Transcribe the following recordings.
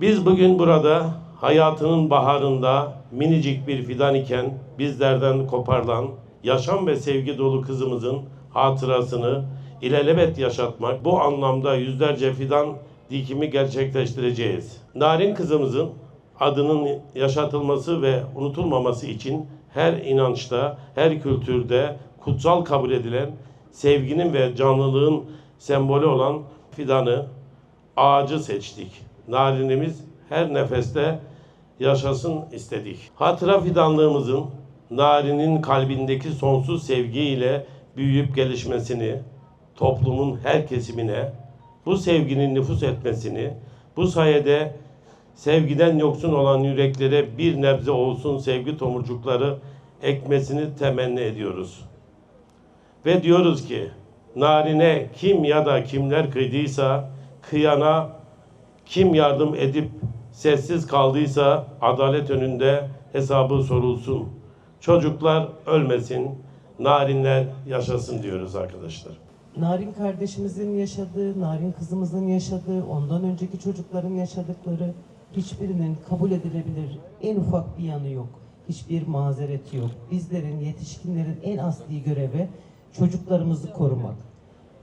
Biz bugün burada hayatının baharında minicik bir fidan iken bizlerden koparılan yaşam ve sevgi dolu kızımızın hatırasını ilelebet yaşatmak bu anlamda yüzlerce fidan dikimi gerçekleştireceğiz. Narin kızımızın adının yaşatılması ve unutulmaması için her inançta, her kültürde kutsal kabul edilen sevginin ve canlılığın sembolü olan fidanı ağacı seçtik. Narinimiz her nefeste yaşasın istedik. Hatıra fidanlığımızın narinin kalbindeki sonsuz sevgiyle büyüyüp gelişmesini, toplumun her kesimine bu sevginin nüfus etmesini, bu sayede sevgiden yoksun olan yüreklere bir nebze olsun sevgi tomurcukları ekmesini temenni ediyoruz. Ve diyoruz ki narine kim ya da kimler kıydıysa kıyana kim yardım edip sessiz kaldıysa adalet önünde hesabı sorulsun. Çocuklar ölmesin, narinler yaşasın diyoruz arkadaşlar. Narin kardeşimizin yaşadığı, Narin kızımızın yaşadığı, ondan önceki çocukların yaşadıkları hiçbirinin kabul edilebilir en ufak bir yanı yok. Hiçbir mazereti yok. Bizlerin, yetişkinlerin en asli görevi çocuklarımızı korumak.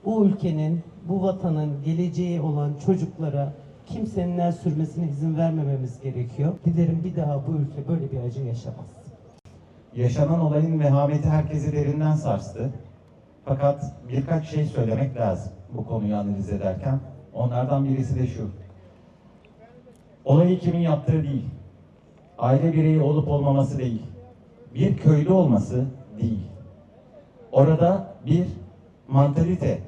Bu ülkenin, bu vatanın geleceği olan çocuklara kimsenin el sürmesine izin vermememiz gerekiyor. Dilerim bir daha bu ülke böyle bir acı yaşamaz. Yaşanan olayın vehameti herkesi derinden sarstı. Fakat birkaç şey söylemek lazım bu konuyu analiz ederken. Onlardan birisi de şu. Olayı kimin yaptığı değil. Aile bireyi olup olmaması değil. Bir köylü olması değil. Orada bir mantalite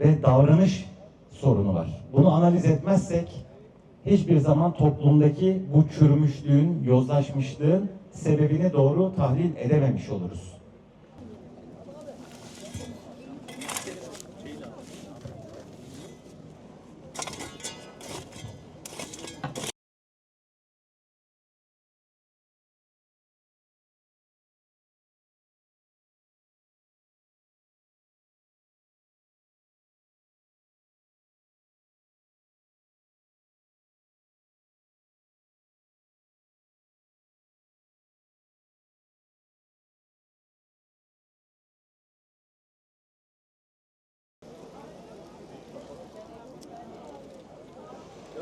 ve davranış sorunu var. Bunu analiz etmezsek hiçbir zaman toplumdaki bu çürümüşlüğün, yozlaşmışlığın sebebini doğru tahlil edememiş oluruz.